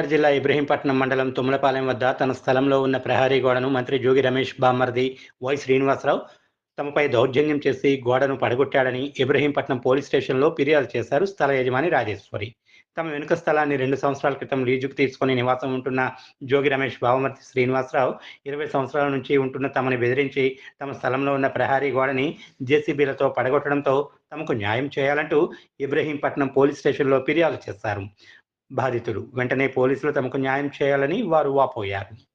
ఎన్టీఆర్ జిల్లా ఇబ్రహీంపట్నం మండలం తుమ్మలపాలెం వద్ద తన స్థలంలో ఉన్న ప్రహారీ గోడను మంత్రి జోగి రమేష్ బామ్మర్ది వై శ్రీనివాసరావు తమపై దౌర్జన్యం చేసి గోడను పడగొట్టాడని ఇబ్రహీంపట్నం పోలీస్ స్టేషన్లో ఫిర్యాదు చేశారు స్థల యజమాని రాజేశ్వరి. తమ వెనుక స్థలాన్ని రెండు సంవత్సరాల క్రితం లీజుకు తీసుకుని నివాసం ఉంటున్న జోగి రమేష్ బావమర్తి శ్రీనివాసరావు ఇరవై సంవత్సరాల నుంచి ఉంటున్న తమని బెదిరించి తమ స్థలంలో ఉన్న ప్రహారీ గోడని జేసీబీలతో పడగొట్టడంతో తమకు న్యాయం చేయాలంటూ ఇబ్రహీంపట్నం పోలీస్ స్టేషన్లో ఫిర్యాదు చేశారు. బాధితులు. వెంటనే పోలీసులు తమకు న్యాయం చేయాలని వారు వాపోయారు.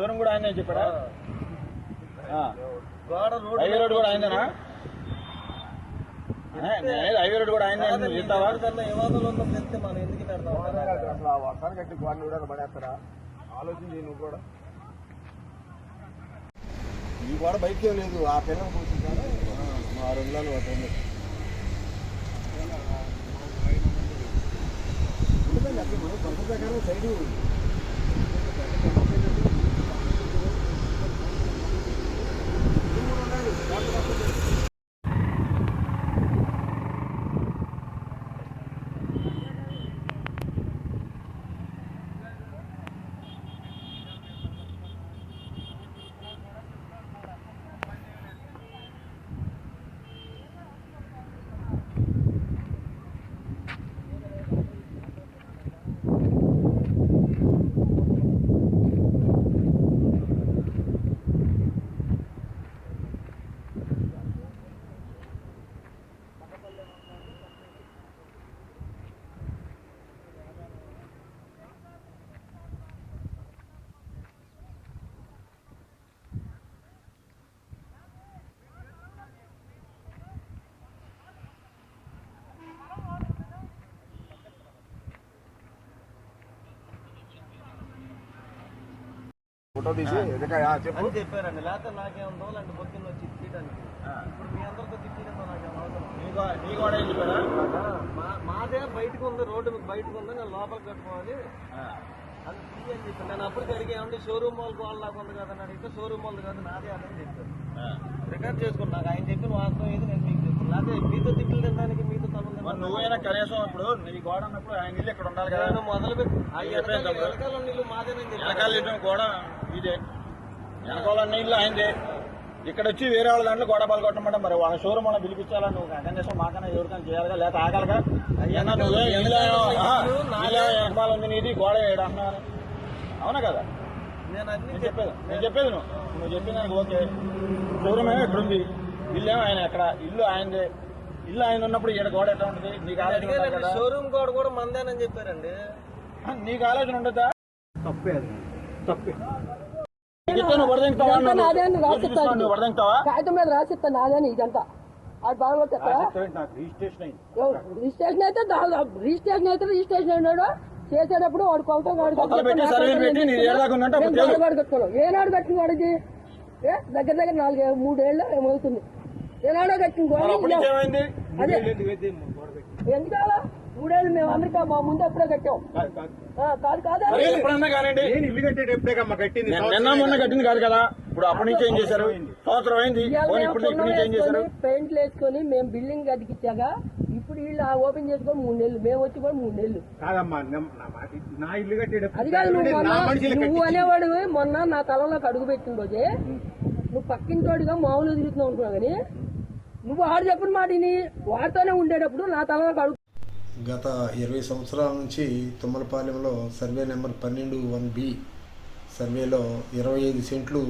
షోరూమ్ కూడా ఆయన చెప్పాడా? ఆ. గోడ రోడ్ హైవే రోడ్ కూడా ఆయనదేనా ఏ, నేను హైవే రోడ్ కూడా ఆయన చెప్తావా అసలు ఆ వర్షాన్ని కట్టి గోడలు కూడా పడేస్తారా? ఆలోచించి నువ్వు కూడా. ఈ గోడ బయటకే లేదు ఆ పిల్లల కూర్చుంటాను ఆ రెండు నెలలు పట్టింది. సైడు ఫోటో తీసి ఎదకాయా చెప్పు. అని చెప్పారండి. లేకపోతే నాకేం రోజులండి పొద్దున్న వచ్చి తిట్టడానికి. ఇప్పుడు మీ అందరితో తిట్టడంతో నాకేం అవసరం మాదే బయటకు ఉంది రోడ్డు మీకు బయటకు ఉంది నేను లోపలికి కట్టుకోవాలి. ఆ. అది ఫ్రీ అని చెప్పాను నేను అప్పటికి అడిగి ఏమంటే షోరూమ్ వాళ్ళకి వాళ్ళ నాకు ఉంది కదా అడిగితే షోరూమ్ వాళ్ళు కాదు నాదే అదని చెప్పారు. ఆ. రికార్డ్ చేసుకున్నా నాకు ఆయన చెప్పిన వాస్తవం ఏది నేను మీకు చెప్పాను. లేకపోతే మీతో తిట్లు తినడానికి మీతో తను మరి నువ్వైనా కనీసం ఇప్పుడు నీ గోడ అన్నప్పుడు ఆయన ఇల్లు ఇక్కడ ఉండాలి కదా? నేను మొదలు పెట్టి వెనకాల చెప్పాను. వెనకాల నీళ్ళు మాదేనని వెనకాల చెప్పాను. ఇటు గోడ ఇదే. వెనకాల నీళ్ళు ఆయనదే. ఇక్కడ వచ్చి వేరే వాళ్ళ దాంట్లో గోడ పాలు కొట్టమంటే మరి. వాళ్ళ షోరూమ్ వాళ్ళని పిలిపించాలా నువ్వు కనీసం మాకన్నా ఎవరికైనా చేయాలిగా? లేకపోతే ఆగాలిగా? అయ్యన్నా నువ్వే వెనకాల ఉంది నీది గోడ వేయడం అన్నావు అవునా కదా? నేను అన్ని చెప్పేది నేను చెప్పేది నువ్వు. నువ్వు చెప్పిన దానికి ఓకే. షోరూమ్ ఏమో ఇక్కడ ఉంది ఇల్లు ఏమో ఆయన ఎక్కడ? ఇల్లు ఆయనదే. ఇల్లు ఆయన ఉన్నప్పుడు ఇక్కడ గోడ ఎట్లా ఉంటుంది? నీకు ఆలోచన షోరూమ్ కూడా కూడా మందేనని చెప్పారండి. నీకు ఆలోచన ఉండదా తప్పే అది. తప్పే. కాగితం మీద రాసిస్తా నాదని ఇదంతా. అది బాగా చెప్తా రాసిస్తావేంటి? నాకు రిజిస్ట్రేషన్ అయితే రిజిస్ట్రేషన్ అయితే రిజిస్ట్రేషన్ అయినాడు. చేసేటప్పుడు వాడు తేలు. కట్టుకోవాలి ఏనాడు కట్టిన వాడికి ఏ దగ్గర దగ్గర నాలుగు మూడేళ్ళు ఏమవుతుంది ఏనాడో కట్టిన ఎందుకు మూడేళ్ళు మేము అందరికీ మా ముందు ఎప్పుడే కట్టాం. ఆ, కాదు కాదు సరే, ఎప్పుడన్నా కానివ్వండి. నేను ఇల్లు కట్టేటప్పుడే కమ్మ కట్టింది? నిన్న- మొన్న కట్టింది కాదు కదా. ఇప్పుడు అప్పటి నుంచి ఏం చేశారు? సంవత్సరం అయింది. పోనీ ఇప్పుడు ఇప్పుడు నుంచి ఏం చేశారు? పెయింట్లు వేసుకొని మేము బిల్డింగ్ అతికిచ్చాక ఇప్పుడు వీళ్ళు ఆ ఓపెన్ చేసుకొని మూడు నెలలు మేము వచ్చి కూడా మూడు నెలలు. కాదమ్మా నా నా మాట నా ఇల్లు కట్టేటప్పుడు అది కాదు నువ్వు మొన్న అనేవాడు మొన్న నా తలంలోకి అడుగు పెట్టిన రోజే నువ్వు పక్కింటోడిగా మామూలు తిరుగుతున్నావు అనుకున్నావు కానీ నువ్వు ఆడు చెప్పిన మాట విని వాడితోనే ఉండేటప్పుడు నా తలంలోకి అడుగు గత ఇరవై సంవత్సరాల నుంచి తుమ్మలపాలెంలో సర్వే నెంబర్ పన్నెండు వన్ బి సర్వేలో ఇరవై ఐదు సెంట్లు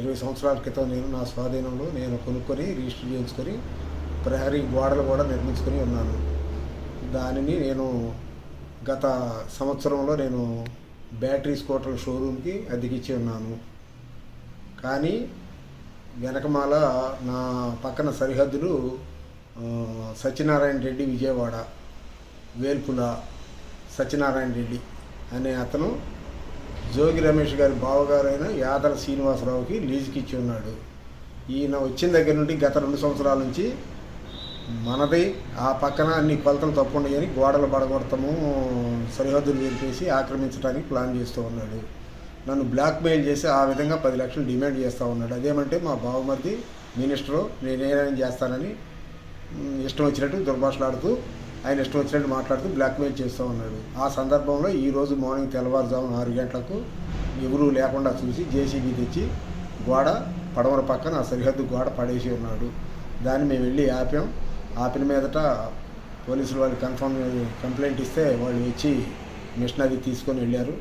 ఇరవై సంవత్సరాల క్రితం నేను నా స్వాధీనంలో నేను కొనుక్కొని రిజిస్టర్ చేయించుకొని ప్రహరీ గోడలు కూడా నిర్మించుకొని ఉన్నాను. దానిని నేను గత సంవత్సరంలో నేను బ్యాటరీ స్కూటర్ షోరూమ్కి అద్దెకిచ్చి ఉన్నాను. కానీ వెనకమాల నా పక్కన సరిహద్దులు సత్యనారాయణ రెడ్డి విజయవాడ. వేల్పుల సత్యనారాయణ రెడ్డి అనే అతను జోగి రమేష్ గారి బావగారైన యాదల శ్రీనివాసరావుకి లీజుకి ఇచ్చి ఉన్నాడు. ఈయన వచ్చిన దగ్గర నుండి గత రెండు సంవత్సరాల నుంచి మనది ఆ పక్కన అన్ని కొలతలు తప్పు ఉన్నాయని గోడలు పడగొడతాము సరిహద్దులు వేరిపేసి ఆక్రమించడానికి ప్లాన్ చేస్తూ ఉన్నాడు. నన్ను బ్లాక్మెయిల్ చేసి ఆ విధంగా పది లక్షలు డిమాండ్ చేస్తూ ఉన్నాడు. అదేమంటే మా బావమర్ది మినిస్టరు నేనేం చేస్తానని ఇష్టం వచ్చినట్టు దుర్భాషలాడుతూ ఆయన ఇష్టం వచ్చినట్టు మాట్లాడుతూ బ్లాక్మెయిల్ చేస్తూ ఉన్నాడు. ఆ సందర్భంలో ఈరోజు మార్నింగ్ తెల్లవారుజామున ఆరు గంటలకు ఎవరూ లేకుండా చూసి జేసీబీ తెచ్చి గోడ పడమర పక్కన ఆ సరిహద్దు గోడ పడేసి ఉన్నాడు. దాన్ని మేము వెళ్ళి ఆపాం. ఆపిన మీదట పోలీసులు వాళ్ళు కన్ఫర్మ్ కంప్లైంట్ ఇస్తే వాళ్ళు వచ్చి మిషన్ అది తీసుకొని వెళ్ళారు.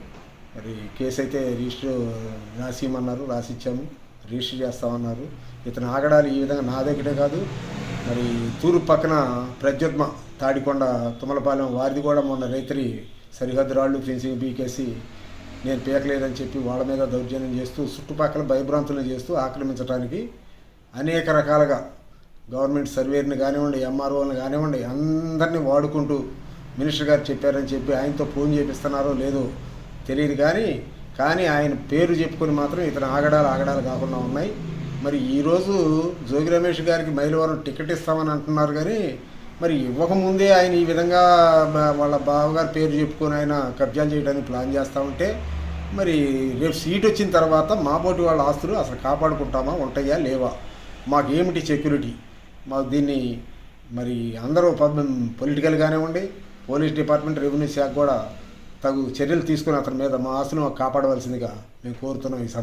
మరి కేసు అయితే రిజిస్టర్ రాసిమన్నారు రాసిచ్చాము. రిజిస్టర్ చేస్తామన్నారు. ఇతను ఆగడాలు ఈ విధంగా నా దగ్గరే కాదు. మరి తూర్పు పక్కన ప్రజ్యోత్మ తాడికొండ తుమ్మలపాలెం వారిది కూడా మొన్న రైతురి సరిహద్దు రాళ్ళు ఫెన్సింగ్ బీకేసి నేను పీకలేదని చెప్పి వాళ్ళ మీద దౌర్జన్యం చేస్తూ చుట్టుపక్కల భయభ్రాంతులను చేస్తూ ఆక్రమించడానికి అనేక రకాలుగా గవర్నమెంట్ సర్వేర్ని కానివ్వండి ఎంఆర్ఓని కానివ్వండి అందరినీ వాడుకుంటూ మినిస్టర్ గారు చెప్పారని చెప్పి ఆయనతో ఫోన్ చేపిస్తున్నారో లేదో తెలియదు కానీ కానీ ఆయన పేరు చెప్పుకొని మాత్రం ఇతను ఆగడాలు ఆగడాలు కాకుండా ఉన్నాయి. మరి ఈరోజు జోగి రమేష్ గారికి మైలవరం టికెట్ ఇస్తామని అంటున్నారు కానీ మరి ఇవ్వకముందే ఆయన ఈ విధంగా వాళ్ళ బావగారి పేరు చెప్పుకొని ఆయన కబ్జాలు చేయడానికి ప్లాన్ చేస్తూ ఉంటే మరి రేపు సీట్ వచ్చిన తర్వాత మా పోటీ వాళ్ళ ఆస్తులు అసలు కాపాడుకుంటామా ఉంటాయా లేవా మాకేమిటి సెక్యూరిటీ మాకు దీన్ని మరి అందరూ పొలిటికల్ కానివ్వండి పోలీస్ డిపార్ట్మెంట్ రెవెన్యూ శాఖ కూడా తగు చర్యలు తీసుకుని అతని మీద మా ఆస్తులు కాపాడవలసిందిగా మేము కోరుతున్నాం ఈ సందర్భంగా.